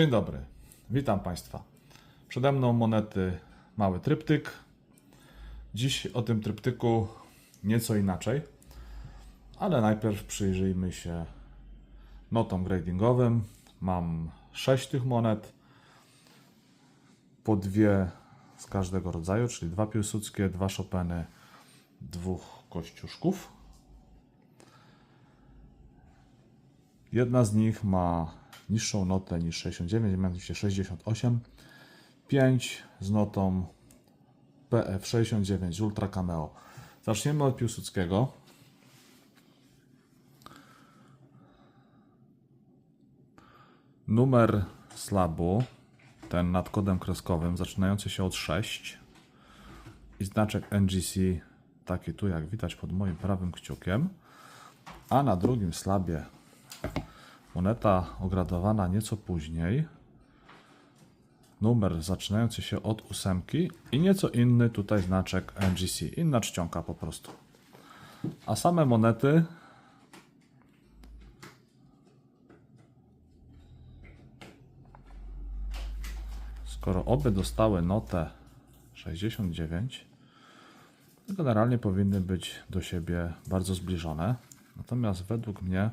Dzień dobry, witam Państwa. Przede mną monety Mały Tryptyk. Dziś o tym tryptyku nieco inaczej, ale najpierw przyjrzyjmy się notom gradingowym. Mam 6 tych monet, po dwie z każdego rodzaju, czyli dwa piłsudskie, dwa Chopiny, dwóch Kościuszków. Jedna z nich ma niższą notę niż 69, mianowicie 68. 5 z notą PF69 Ultra Cameo. Zaczniemy od Piłsudskiego. Numer slabu, ten nad kodem kreskowym, zaczynający się od 6 i znaczek NGC, taki tu jak widać pod moim prawym kciukiem, a na drugim slabie moneta ogradowana nieco później, numer zaczynający się od ósemki i nieco inny tutaj znaczek NGC, inna czcionka po prostu. A same monety skoro obie dostały notę 69, to generalnie powinny być do siebie bardzo zbliżone. Natomiast według mnie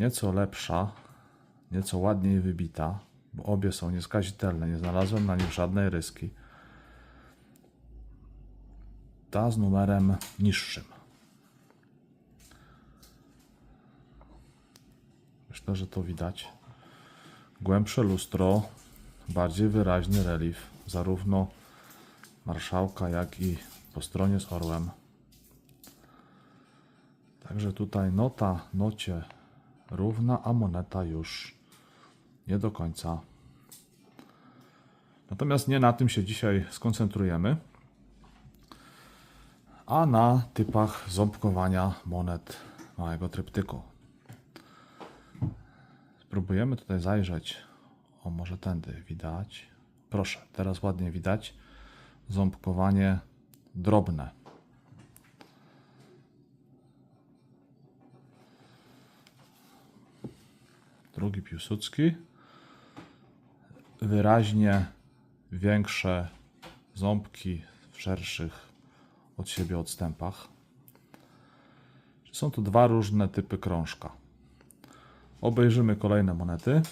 nieco lepsza, nieco ładniej wybita, bo obie są nieskazitelne, nie znalazłem na nich żadnej ryski. Ta z numerem niższym. Myślę, że to widać. Głębsze lustro, bardziej wyraźny relief, zarówno marszałka, jak i po stronie z orłem. Także tutaj nota nocie równa, a moneta już nie do końca. Natomiast nie na tym się dzisiaj skoncentrujemy, a na typach ząbkowania monet małego tryptyku. Spróbujemy tutaj zajrzeć. O, może tędy widać. Proszę, teraz ładnie widać. Ząbkowanie drobne. Drugi Piłsudski. Wyraźnie większe ząbki w szerszych od siebie odstępach. Są to dwa różne typy krążka. Obejrzymy kolejne monety.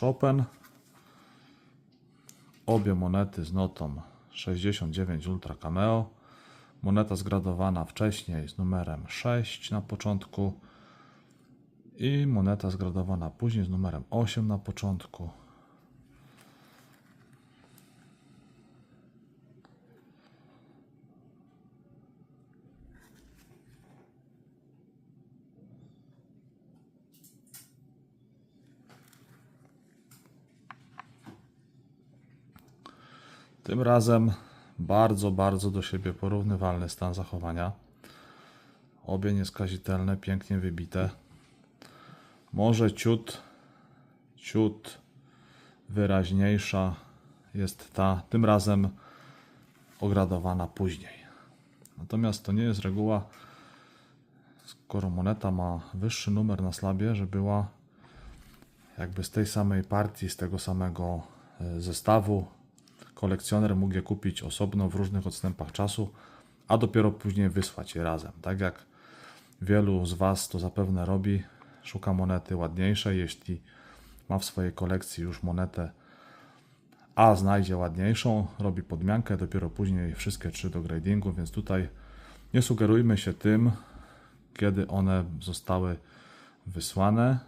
Chopin. Obie monety z notą 69 Ultra Cameo. Moneta zgradowana wcześniej z numerem 6 na początku i moneta zgradowana później z numerem 8 na początku. Tym razem bardzo, bardzo do siebie porównywalny stan zachowania. Obie nieskazitelne, pięknie wybite. Może ciut, ciut wyraźniejsza jest ta, tym razem ogradowana później. Natomiast to nie jest reguła, skoro moneta ma wyższy numer na slabie, że była jakby z tej samej partii, z tego samego e, zestawu. Kolekcjoner mógł je kupić osobno w różnych odstępach czasu, a dopiero później wysłać je razem. Tak jak wielu z Was to zapewne robi, szuka monety ładniejszej. Jeśli ma w swojej kolekcji już monetę A, znajdzie ładniejszą, robi podmiankę, dopiero później wszystkie trzy do gradingu, więc tutaj nie sugerujmy się tym, kiedy one zostały wysłane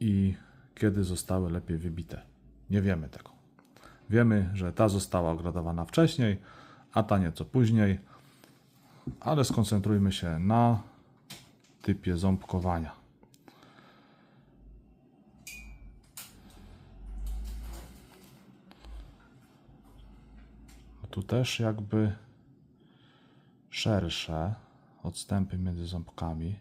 i kiedy zostały lepiej wybite. Nie wiemy tego. Wiemy, że ta została ogradowana wcześniej, a ta nieco później, ale skoncentrujmy się na typie ząbkowania. Tu też jakby szersze odstępy między ząbkami.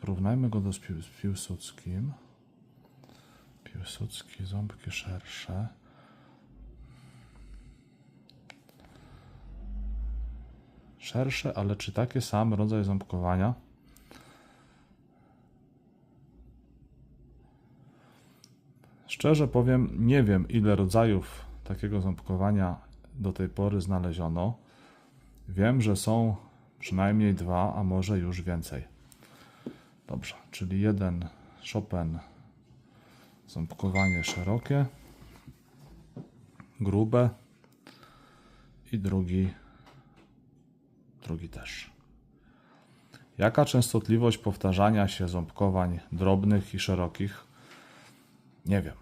Porównajmy go do z Piłsudskim. Piłsudski, ząbki szersze. Szersze, ale czy taki sam rodzaj ząbkowania? Szczerze powiem, nie wiem ile rodzajów takiego ząbkowania do tej pory znaleziono. Wiem, że są przynajmniej dwa, a może już więcej. Dobrze, czyli jeden Chopin ząbkowanie szerokie, grube i drugi drugi też. Jaka częstotliwość powtarzania się ząbkowań drobnych i szerokich? Nie wiem.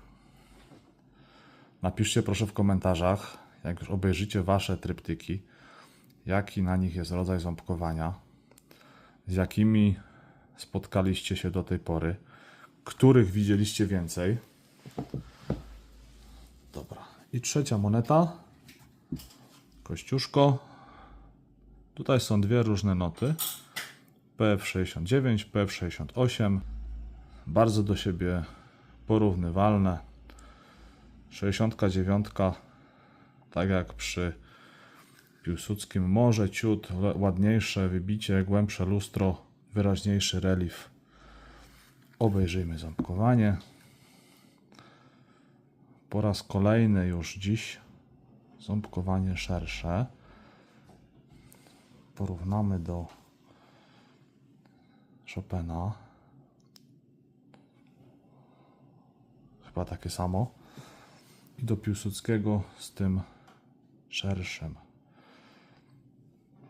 Napiszcie proszę w komentarzach, jak już obejrzycie wasze tryptyki, jaki na nich jest rodzaj ząbkowania, z jakimi spotkaliście się do tej pory, których widzieliście więcej. Dobra. I trzecia moneta. Kościuszko. Tutaj są dwie różne noty. PF69, PF68. Bardzo do siebie porównywalne. 69, tak jak przy Piłsudskim, może ciut ładniejsze wybicie, głębsze lustro, wyraźniejszy relief. Obejrzyjmy ząbkowanie. Po raz kolejny już dziś ząbkowanie szersze. Porównamy do Chopina. Chyba takie samo. I do Piłsudskiego z tym szerszym.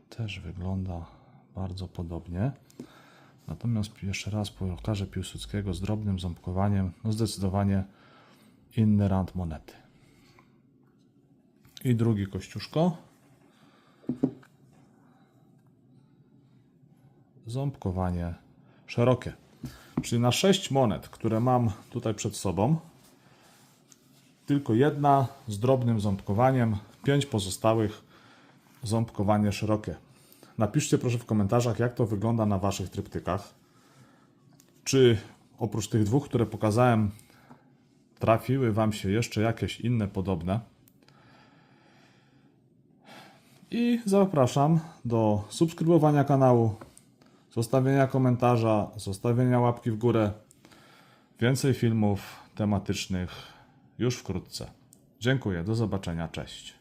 Też wygląda bardzo podobnie. Natomiast jeszcze raz pokażę Piłsudskiego z drobnym ząbkowaniem. No zdecydowanie inny rand monety. I drugi kościuszko. Ząbkowanie szerokie. Czyli na 6 monet, które mam tutaj przed sobą, tylko jedna z drobnym ząbkowaniem, 5 pozostałych ząbkowanie szerokie. Napiszcie proszę w komentarzach, jak to wygląda na Waszych tryptykach. Czy oprócz tych dwóch, które pokazałem, trafiły Wam się jeszcze jakieś inne podobne? I zapraszam do subskrybowania kanału, zostawienia komentarza, zostawienia łapki w górę. Więcej filmów tematycznych już wkrótce. Dziękuję, do zobaczenia, cześć.